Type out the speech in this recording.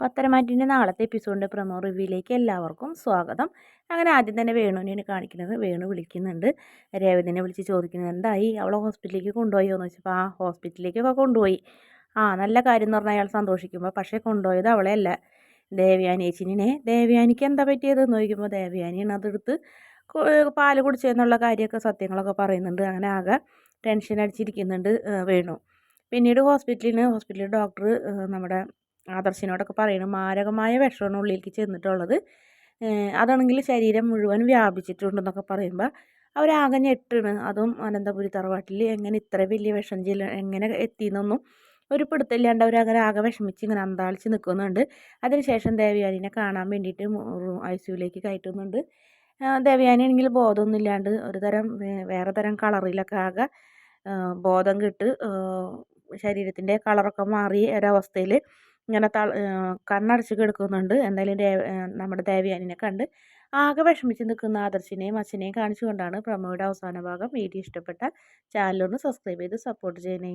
പത്തരമാറ്റിന്റെ നാളത്തെ എപ്പിസോഡിന്റെ പ്രമോ റിവ്യൂയിലേക്ക് എല്ലാവർക്കും സ്വാഗതം. അങ്ങനെ ആദ്യം തന്നെ വേണുവിനെയാണ് കാണിക്കുന്നത്. വേണു വിളിക്കുന്നുണ്ട്. രേവതിനെ വിളിച്ച് ചോദിക്കുന്നത് എന്തായി? അവളെ ഹോസ്പിറ്റലിലേക്ക് കൊണ്ടുപോയോ? എന്ന് വെച്ചപ്പോൾ ആ ഹോസ്പിറ്റലിലേക്കൊക്കെ കൊണ്ടുപോയി. ആ നല്ല കാര്യം എന്ന് പറഞ്ഞാൽ അയാൾ സന്തോഷിക്കുമ്പോൾ പക്ഷേ കൊണ്ടുപോയത് അവളെയല്ല. ദേവയാനി ചേച്ചിനെ ദേവയാനിക്ക് എന്താ പറ്റിയത്? എന്ന് ചോദിക്കുമ്പോൾ ദേവയാനിയാണ് അതെടുത്ത് പാൽ കുടിച്ചെന്നുള്ള കാര്യമൊക്കെ സത്യങ്ങളൊക്കെ പറയുന്നുണ്ട്. അങ്ങനെ ആകെ ടെൻഷൻ അടിച്ചിരിക്കുന്നുണ്ട് വേണു. പിന്നീട് ഹോസ്പിറ്റലിന് ഹോസ്പിറ്റലിൽ ഡോക്ടർ നമ്മുടെ ആദർശിനോടൊക്കെ പറയുന്നത് മാരകമായ വിഷമാണ് ഉള്ളിലേക്ക് ചെന്നിട്ടുള്ളത് അതാണെങ്കിൽ ശരീരം മുഴുവൻ വ്യാപിച്ചിട്ടുണ്ടെന്നൊക്കെ പറയുമ്പോൾ അവരാകെ ഞെട്ടാണ്. അതും അനന്തപുരി തറവാട്ടിൽ എങ്ങനെ ഇത്ര വലിയ വിഷം ചെല്ല എങ്ങനെ എത്തിയെന്നൊന്നും ഒരു പിടുത്തമില്ലാണ്ട് അവരങ്ങനെ ആകെ വിഷമിച്ച് ഇങ്ങനെ അന്താളിച്ച് നിൽക്കുന്നുണ്ട് അതിനുശേഷം ദേവയാനിനെ കാണാൻ വേണ്ടിയിട്ട് ഐ സിയുലേക്ക് കയറ്റുന്നുണ്ട്. ദേവയാനി ആണെങ്കിൽ ബോധമൊന്നുമില്ലാണ്ട് ഒരു തരം വേറെ തരം കളറിലൊക്കെ ആകെ ബോധം കിട്ട് ശരീരത്തിന്റെ കളറൊക്കെ മാറി ഒരവസ്ഥയിൽ ഇങ്ങനെ തള കണ്ണടച്ച് കിടക്കുന്നുണ്ട്. എന്തായാലും ദേവ നമ്മുടെ ദേവയാനിനെ കണ്ട് ആകെ വിഷമിച്ച് നിൽക്കുന്ന ആദർശിനെയും അച്ഛനെയും കാണിച്ചുകൊണ്ടാണ് പ്രമോയുടെ അവസാന ഭാഗം വീഡിയോ ഇഷ്ടപ്പെട്ട ചാനലൊന്ന് സബ്സ്ക്രൈബ് ചെയ്ത് സപ്പോർട്ട് ചെയ്യണേ.